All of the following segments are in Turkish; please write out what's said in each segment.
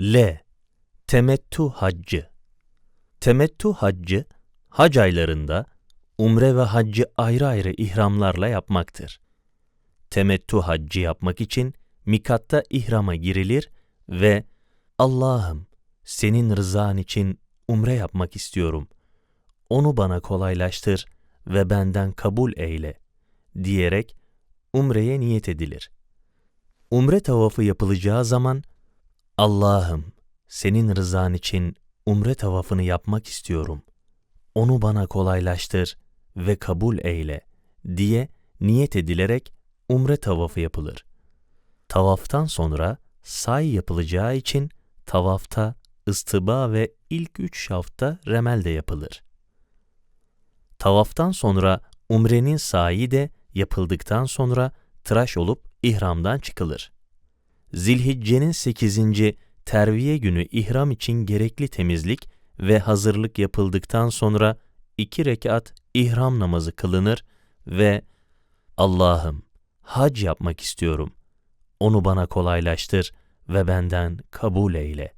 L. Temettü haccı. Temettü haccı, hac aylarında umre ve haccı ayrı ayrı ihramlarla yapmaktır. Temettü haccı yapmak için mikatta ihrama girilir ve Allah'ım senin rızan için umre yapmak istiyorum. Onu bana kolaylaştır ve benden kabul eyle diyerek umreye niyet edilir. Umre tavafı yapılacağı zaman Allah'ım senin rızan için umre tavafını yapmak istiyorum. Onu bana kolaylaştır ve kabul eyle diye niyet edilerek umre tavafı yapılır. Tavaftan sonra say yapılacağı için tavafta ıstıba ve ilk üç şafta remel de yapılır. Tavaftan sonra umrenin sayi de yapıldıktan sonra tıraş olup ihramdan çıkılır. Zilhicce'nin 8. terviye günü ihram için gerekli temizlik ve hazırlık yapıldıktan sonra iki rekat ihram namazı kılınır ve Allah'ım hac yapmak istiyorum. Onu bana kolaylaştır ve benden kabul eyle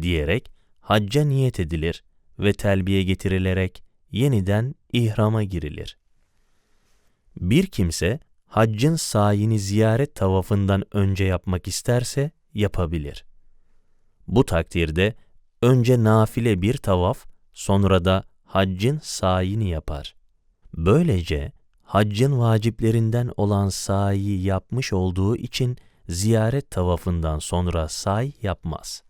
diyerek hacca niyet edilir ve telbiye getirilerek yeniden ihrama girilir. Bir kimse haccın sayini ziyaret tavafından önce yapmak isterse yapabilir. Bu takdirde önce nafile bir tavaf, sonra da haccın sayini yapar. Böylece haccın vaciplerinden olan sayi yapmış olduğu için ziyaret tavafından sonra say yapmaz.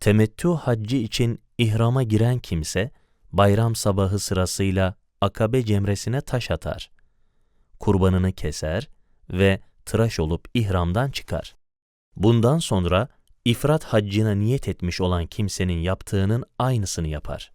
Temettü haccı için ihrama giren kimse, bayram sabahı sırasıyla akabe cemresine taş atar. Kurbanını keser ve tıraş olup ihramdan çıkar. Bundan sonra ifrat haccına niyet etmiş olan kimsenin yaptığının aynısını yapar.